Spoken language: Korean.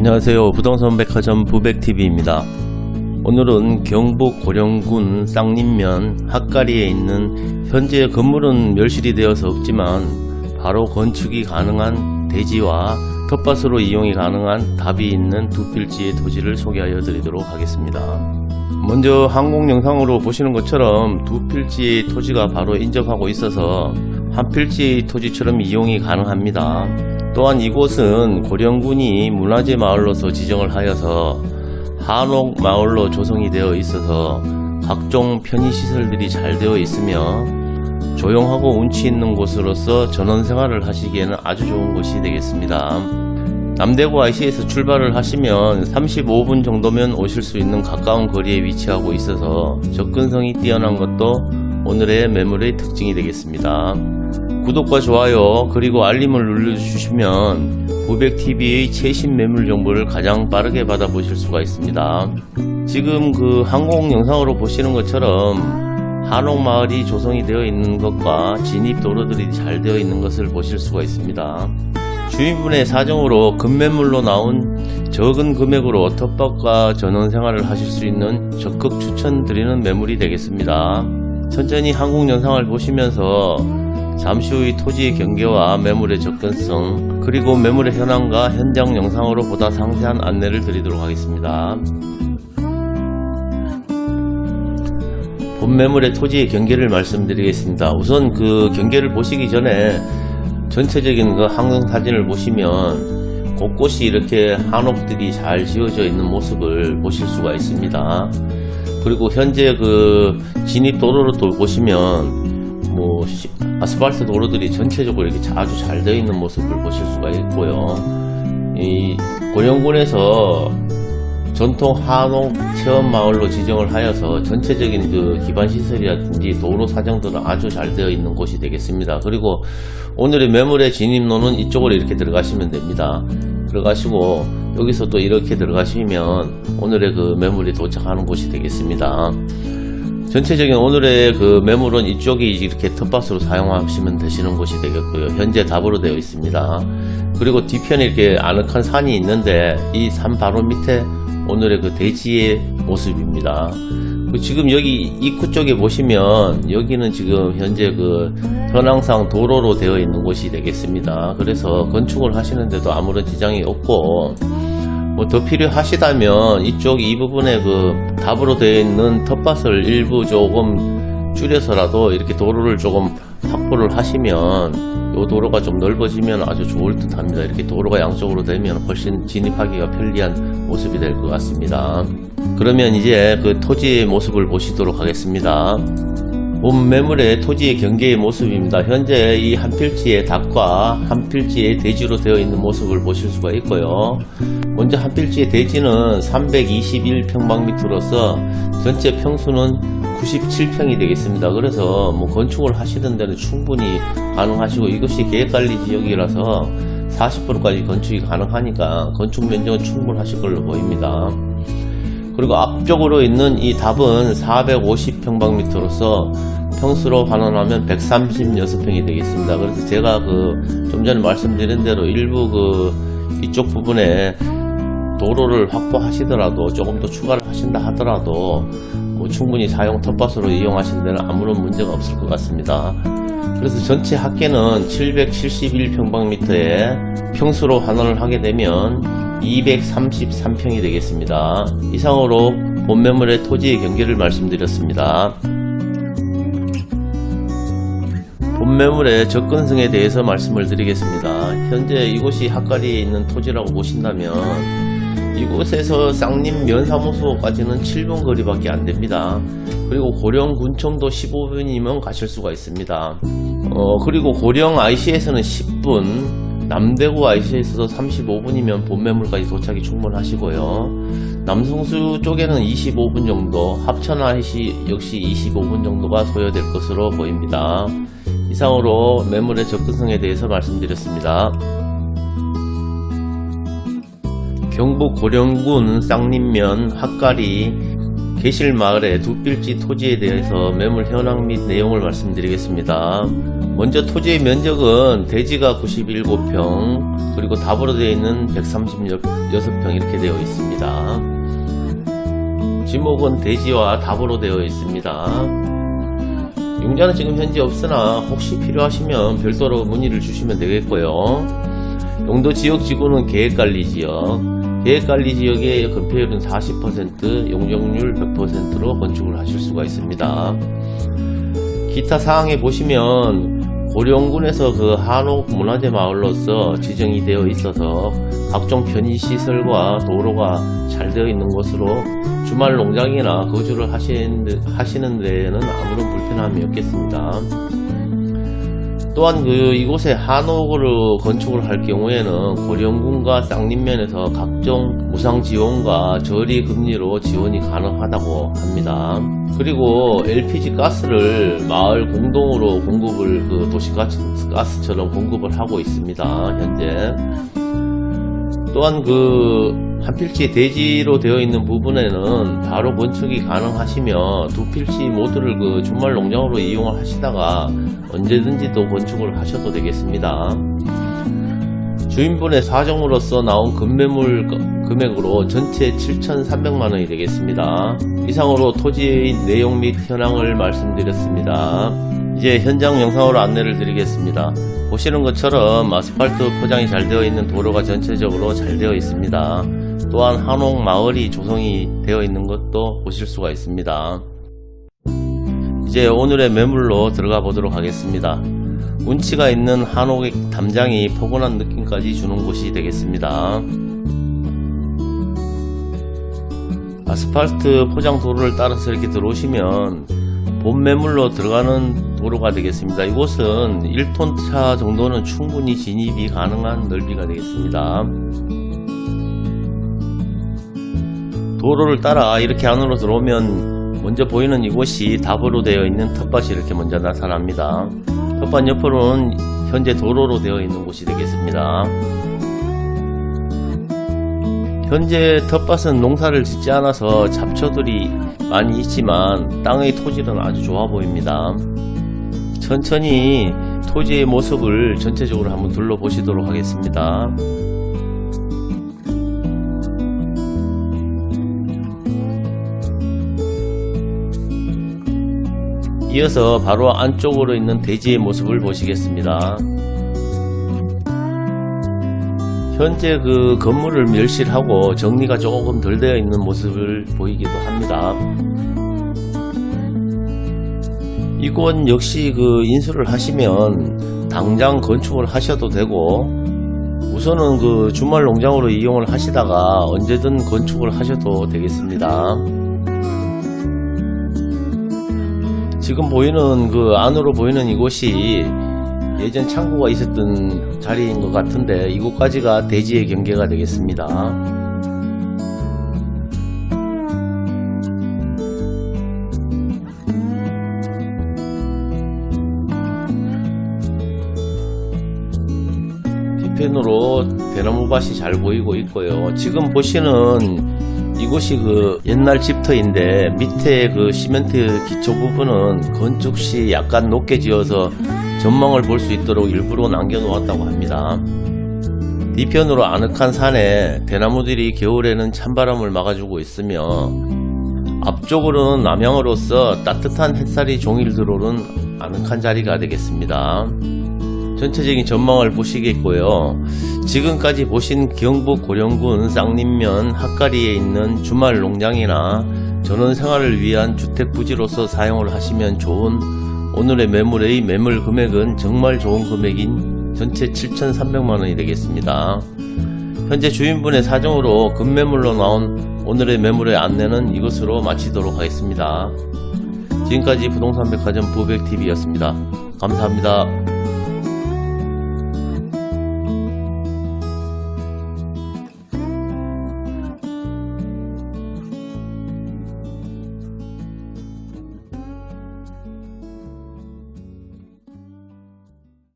안녕하세요. 부동산 백화점 부백TV입니다. 오늘은 경북 고령군 쌍림면 핫가리에 있는 현재 건물은 멸실이 되어서 없지만 바로 건축이 가능한 대지와 텃밭으로 이용이 가능한 답이 있는 두 필지의 토지를 소개하여 드리도록 하겠습니다. 먼저 항공 영상으로 보시는 것처럼 두 필지의 토지가 바로 인접하고 있어서 한 필지의 토지처럼 이용이 가능합니다. 또한 이곳은 고령군이 문화재 마을로서 지정을 하여서 한옥 마을로 조성이 되어 있어서 각종 편의시설들이 잘 되어 있으며 조용하고 운치 있는 곳으로서 전원 생활을 하시기에는 아주 좋은 곳이 되겠습니다. 남대구 IC에서 출발을 하시면 35분 정도면 오실 수 있는 가까운 거리에 위치하고 있어서 접근성이 뛰어난 것도 오늘의 매물의 특징이 되겠습니다. 구독과 좋아요 그리고 알림을 눌러주시면 부백TV의 최신 매물 정보를 가장 빠르게 받아보실 수가 있습니다. 지금 그 항공 영상으로 보시는 것처럼 한옥마을이 조성이 되어 있는 것과 진입 도로들이 잘 되어 있는 것을 보실 수가 있습니다. 주인분의 사정으로 급매물로 나온 적은 금액으로 텃밭과 전원 생활을 하실 수 있는 적극 추천드리는 매물이 되겠습니다. 천천히 항공 영상을 보시면서 잠시 후의 토지의 경계와 매물의 접근성 그리고 매물의 현황과 현장 영상으로 보다 상세한 안내를 드리도록 하겠습니다. 본 매물의 토지의 경계를 말씀드리겠습니다. 우선 그 경계를 보시기 전에 전체적인 그 항공 사진을 보시면 곳곳이 이렇게 한옥들이 잘 지어져 있는 모습을 보실 수가 있습니다. 그리고 현재 그 진입 도로로 또 보시면 뭐 시- 아스팔트 도로들이 전체적으로 이렇게 아주 잘 되어 있는 모습을 보실 수가 있고요. 이 고령군에서 전통 한옥 체험 마을로 지정을 하여서 전체적인 그 기반 시설이라든지 도로 사정들은 아주 잘 되어 있는 곳이 되겠습니다. 그리고 오늘의 매물의 진입로는 이쪽으로 이렇게 들어가시면 됩니다. 들어가시고 여기서 또 이렇게 들어가시면 오늘의 그 매물이 도착하는 곳이 되겠습니다. 전체적인 오늘의 그 매물은 이쪽이 이렇게 텃밭으로 사용하시면 되시는 곳이 되겠고요. 현재 답으로 되어 있습니다. 그리고 뒤편에 이렇게 아늑한 산이 있는데 이 산 바로 밑에 오늘의 그 대지의 모습입니다. 그 지금 여기 입구 쪽에 보시면 여기는 지금 현재 그 현황상 도로로 되어 있는 곳이 되겠습니다. 그래서 건축을 하시는데도 아무런 지장이 없고 뭐 더 필요하시다면 이쪽 이 부분에 그 답으로 되어 있는 텃밭을 일부 조금 줄여서라도 이렇게 도로를 조금 확보를 하시면 이 도로가 좀 넓어지면 아주 좋을 듯 합니다. 이렇게 도로가 양쪽으로 되면 훨씬 진입하기가 편리한 모습이 될 것 같습니다. 그러면 이제 그 토지의 모습을 보시도록 하겠습니다. 본 매물의 토지의 경계의 모습입니다. 현재 이 한 필지의 닭과 한 필지의 대지로 되어 있는 모습을 보실 수가 있고요. 먼저 한 필지의 대지는 321평방미터로서 전체 평수는 97평이 되겠습니다. 그래서 뭐 건축을 하시는 데는 충분히 가능하시고 이것이 계획관리 지역이라서 40%까지 건축이 가능하니까 건축 면적은 충분하실 걸로 보입니다. 그리고 앞쪽으로 있는 이 답은 450 평방미터로서 평수로 환원하면 136평이 되겠습니다. 그래서 제가 그 좀 전에 말씀드린 대로 일부 그 이쪽 부분에 도로를 확보하시더라도 조금 더 추가를 하신다 하더라도 뭐 충분히 사용 텃밭으로 이용하시는 데는 아무런 문제가 없을 것 같습니다. 그래서 전체 합계는 771평방미터에 평수로 환원을 하게 되면 233평이 되겠습니다. 이상으로 본 매물의 토지의 경계를 말씀드렸습니다. 본 매물의 접근성에 대해서 말씀을 드리겠습니다. 현재 이곳이 핫가리에 있는 토지라고 보신다면 이곳에서 쌍림 면사무소까지는 7분 거리밖에 안 됩니다. 그리고 고령 군청도 15분이면 가실 수가 있습니다. 어, 그리고 고령 IC에서는 10분, 남대구 IC에서도 35분이면 본매물까지 도착이 충분하시고요. 남성수 쪽에는 25분 정도, 합천 IC 역시 25분 정도가 소요될 것으로 보입니다. 이상으로 매물의 접근성에 대해서 말씀드렸습니다. 경북 고령군 쌍림면 핫가리 계실 마을의 두필지 토지에 대해서 매물 현황 및 내용을 말씀드리겠습니다. 먼저 토지의 면적은 대지가 97평, 그리고 답으로 되어 있는 136평 이렇게 되어 있습니다. 지목은 대지와 답으로 되어 있습니다. 융자는 지금 현재 없으나 혹시 필요하시면 별도로 문의를 주시면 되겠고요. 용도 지역 지구는 계획관리 지역, 계획관리 지역의 건폐율은 40%, 용적률 100%로 건축을 하실 수가 있습니다. 기타 사항에 보시면 고령군에서 그 한옥 문화재 마을로서 지정이 되어 있어서 각종 편의 시설과 도로가 잘 되어 있는 곳으로 주말 농장이나 거주를 하시는, 데- 하시는 데에는 아무런 불편함이 없겠습니다. 또한 그 이곳에 한옥으로 건축을 할 경우에는 고령군과 쌍림면에서 각종 무상 지원과 저리 금리로 지원이 가능하다고 합니다. 그리고 LPG 가스를 마을 공동으로 공급을 그 도시가스처럼 공급을 하고 있습니다. 현재. 또한 그 한 필지 대지로 되어 있는 부분에는 바로 건축이 가능하시며 두 필지 모두를 그 주말 농장으로 이용을 하시다가 언제든지 또 건축을 하셔도 되겠습니다. 주인분의 사정으로서 나온 금매물 거- 금액으로 전체 7,300만 원이 되겠습니다. 이상으로 토지의 내용 및 현황을 말씀드렸습니다. 이제 현장 영상으로 안내를 드리겠습니다. 보시는 것처럼 아스팔트 포장이 잘 되어 있는 도로가 전체적으로 잘 되어 있습니다. 또한 한옥 마을이 조성이 되어 있는 것도 보실 수가 있습니다. 이제 오늘의 매물로 들어가 보도록 하겠습니다. 운치가 있는 한옥의 담장이 포근한 느낌까지 주는 곳이 되겠습니다. 아스팔트 포장 도로를 따라서 이렇게 들어오시면 본 매물로 들어가는 도로가 되겠습니다. 이곳은 1톤 차 정도는 충분히 진입이 가능한 넓이가 되겠습니다. 도로를 따라 이렇게 안으로 들어오면 먼저 보이는 이곳이 답으로 되어 있는 텃밭이 이렇게 먼저 나타납니다. 텃밭 옆으로는 현재 도로로 되어 있는 곳이 되겠습니다. 현재 텃밭은 농사를 짓지 않아서 잡초들이 많이 있지만 땅의 토질은 아주 좋아 보입니다. 천천히 토지의 모습을 전체적으로 한번 둘러보시도록 하겠습니다. 이어서 바로 안쪽으로 있는 대지의 모습을 보시겠습니다. 현재 그 건물을 멸실하고 정리가 조금 덜 되어 있는 모습을 보이기도 합니다. 이곳 역시 그 인수를 하시면 당장 건축을 하셔도 되고 우선은 그 주말 농장으로 이용을 하시다가 언제든 건축을 하셔도 되겠습니다. 지금 보이는 그 안으로 보이는 이곳이 예전 창고가 있었던 자리인 것 같은데 이곳까지가 대지의 경계가 되겠습니다. 뒤편으로 대나무밭이 잘 보이고 있고요. 지금 보시는 이곳이 그 옛날 집터인데 밑에 그 시멘트 기초 부분은 건축 시 약간 높게 지어서 전망을 볼 수 있도록 일부러 남겨놓았다고 합니다. 뒤편으로 아늑한 산에 대나무들이 겨울에는 찬바람을 막아주고 있으며 앞쪽으로는 남향으로서 따뜻한 햇살이 종일 들어오는 아늑한 자리가 되겠습니다. 전체적인 전망을 보시겠고요. 지금까지 보신 경북 고령군 쌍림면 핫가리에 있는 주말 농장이나 전원 생활을 위한 주택 부지로서 사용을 하시면 좋은 오늘의 매물의 매물 금액은 정말 좋은 금액인 전체 7,300만 원이 되겠습니다. 현재 주인분의 사정으로 급매물로 나온 오늘의 매물의 안내는 이것으로 마치도록 하겠습니다. 지금까지 부동산 백화점 부백TV였습니다. 감사합니다.